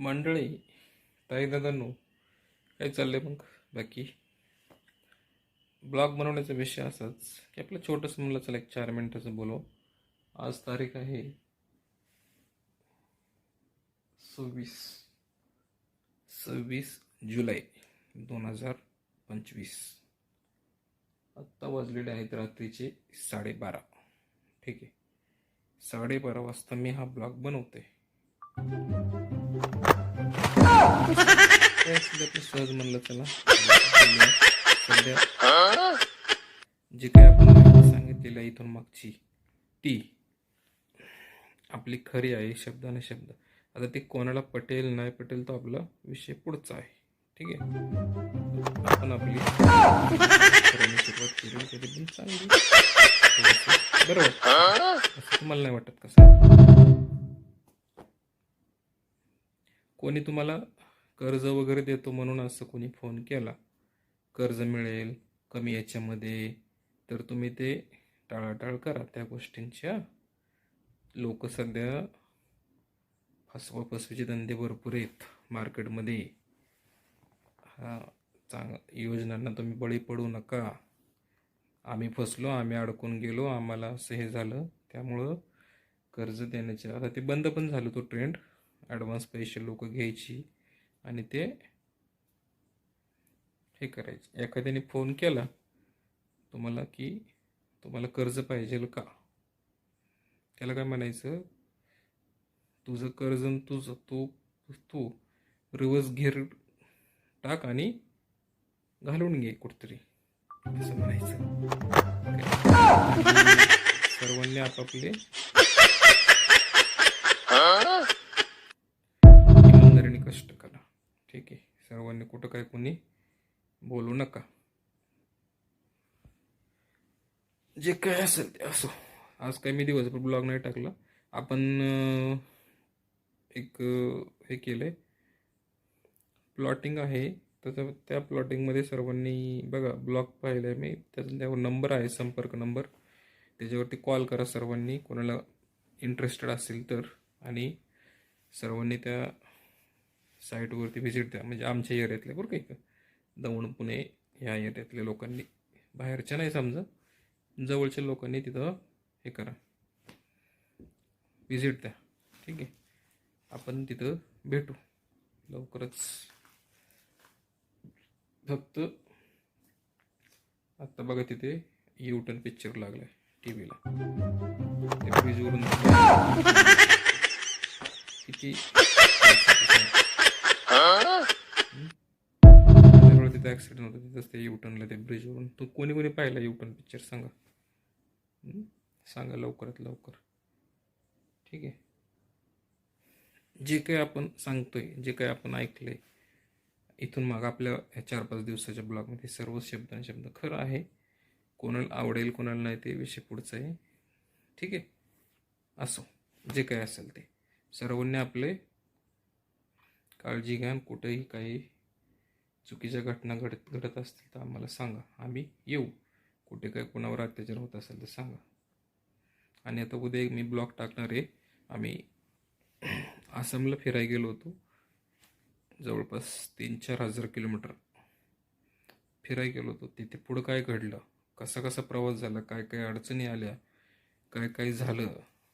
मंडळी ताई दादांनो काय चाललंय मग? बाकी? ब्लॉग बनवण्याचा विषय असाच की आपलं छोटंसं म्हणलं चला एक चार मिनटाचं बोलू. आज तारीख आहे सव्वीस सव्वीस जुलै दोन हजार पंचवीस. आत्ता वाजलेले आहेत रात्रीचे साडेबारा. ठीक आहे. साडेबारा वाजता मी हा ब्लॉग बनवते. सहज म्हणलं चला सध्या जे काय आपण सांगितलेलं इथून मागची ती आपली खरी आहे शब्द आणि शब्द. आता ते कोणाला पटेल नाही पटेल तो आपला विषय पुढचा आहे. ठीक आहे? आपण आपली सुरुवात केली तरी पण चांगली. बरोबर? असं तुम्हाला नाही वाटत कसं कोणी तुम्हाला कर्ज वगैरे देतो म्हणून असं कोणी फोन केला कर्ज मिळेल कमी याच्यामध्ये तर तुम्ही ते टाळाटाळ करा त्या गोष्टींच्या लोक सध्या फसवा फसवीचे धंदे भरपूर आहेत मार्केटमध्ये. हा चांग योजनांना तुम्ही बळी पडू नका. आम्ही फसलो आम्ही अडकून गेलो आम्हाला असं हे झालं त्यामुळं कर्ज देण्याचे आता ते बंद पण झालं तो ट्रेंड ॲडव्हान्स पैसे लोक घ्यायची आणि ते हे करायचे. एखाद्याने फोन केला तुम्हाला की तुम्हाला कर्ज पाहिजे का? त्याला काय म्हणायचं? तुझं कर्ज तुझं तू तू रिवर्स घेर टाक आणि घालून घे कुठतरी. असं म्हणायचं. सर्वांनी आपापले सर्वांनी कुठं काय कोणी बोलू नका. जे काय असेल ते असो. आज काय मी दिवसभर ब्लॉग नाही टाकला. आपण एक हे हे केलंय. प्लॉटिंग आहे. त्याचं त्या- प्लॉटिंगमध्ये सर्वांनी बघा ब्लॉग पाहिलाय मी. त्याचा त्यावर नंबर आहे संपर्क नंबर. त्याच्यावरती कॉल करा सर्वांनी. कोणाला इंटरेस्टेड असेल तर. आणि सर्वांनी त्या साईटवरती व्हिजिट द्या. म्हणजे आमच्या एरियातल्या बरं काही का दौंड पुणे ह्या एरियातल्या लोकांनी. बाहेरच्या नाही समजा जवळच्या लोकांनी तिथं हे करा. व्हिजिट द्या. ठीक आहे? आपण तिथं भेटू. लवकरच. फक्त आत्ता बघा तिथे युटर्न पिक्चर लागलाय टी व्हीला किती त्यामुळे तिथे ॲक्सिडेंट होतं. तिथंच ते युटर्नला ते ब्रिजवरून तू कोणी कोणी पाहिला युटर्न पिक्चर सांगा. सांगा लवकरात लवकर. ठीक आहे. जे काही आपण सांगतोय जे काही आपण ऐकलंय इथून माग आपल्या ह्या चार पाच दिवसाच्या ब्लॉगमध्ये सर्व शब्द आणि शब्द खरं आहे. कोणाला आवडेल कोणाला नाही ते विषय पुढचं आहे. ठीक आहे? असो. जे काही असेल ते. सर्वांनी आपले काळजी घ्या कुठेही काही चुकीच्या घटना घडत घडत असतील तर आम्हाला सांगा. आम्ही येऊ. कुठे काय कोणावर अत्याचार होत असेल तर सांगा. आणि आता उद्या मी ब्लॉग टाकणार आहे. आम्ही आसामला फिरायला गेलो होतो. जवळपास तीन चार हजार किलोमीटर फिरायला गेलो होतो. तिथे पुढं काय घडलं? कसा कसा प्रवास झाला? काय काय अडचणी आल्या? काय काय झालं?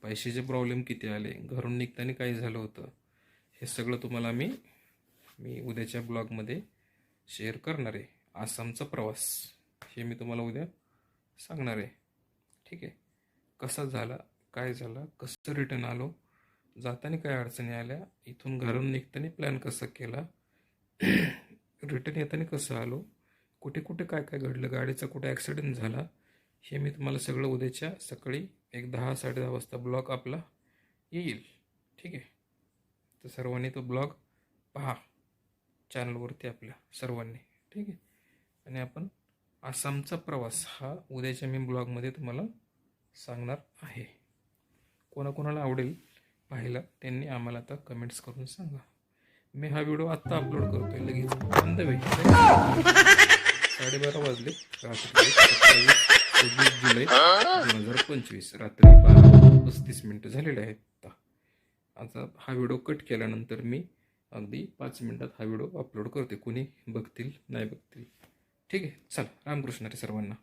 पैशाचे प्रॉब्लेम किती आले? घरून निघताना काय झालं होतं? हे सगळं तुम्हाला मी मी उद्याच्या ब्लॉगमध्ये शेअर करणार आहे. आसामचा प्रवास हे मी तुम्हाला उद्या सांगणार आहे. ठीक आहे? कसा झाला काय झाला कसं रिटर्न आलो जाताना काय अडचणी आल्या इथून घरून निघताना प्लॅन कसा केला रिटर्न येताना कसं आलो कुठे कुठे काय काय घडलं गाडीचा कुठे ॲक्सिडेंट झाला हे मी तुम्हाला सगळं उद्याच्या सकाळी एक दहा साडे दहा वाजता ब्लॉग आपला येईल. ठीक आहे? तर सर्वांनी तो ब्लॉग पहा. चॅनलवरती आपल्या सर्वांनी. ठीक आहे? आणि आपण आसामचा प्रवास हा उद्याच्या मी ब्लॉगमध्ये तुम्हाला सांगणार आहे. कोणाकोणाला आवडेल पाहायला त्यांनी आम्हाला आता कमेंट्स करून सांगा. मी हा व्हिडिओ आत्ता अपलोड करतोय लगेच बंद वे साडेबारा वाजले रात्री सत्तावीस सव्वीस जुलै दोन हजार पंचवीस. रात्री बारा पस्तीस मिनटं झालेले आहेत. आता हा व्हिडिओ कट केल्यानंतर मी अगदी पाच मिनटात हा व्हिडिओ अपलोड करते. कोणी बघतील नाही बघतील. ठीक आहे चल. रामकृष्ण रे सर्वांना.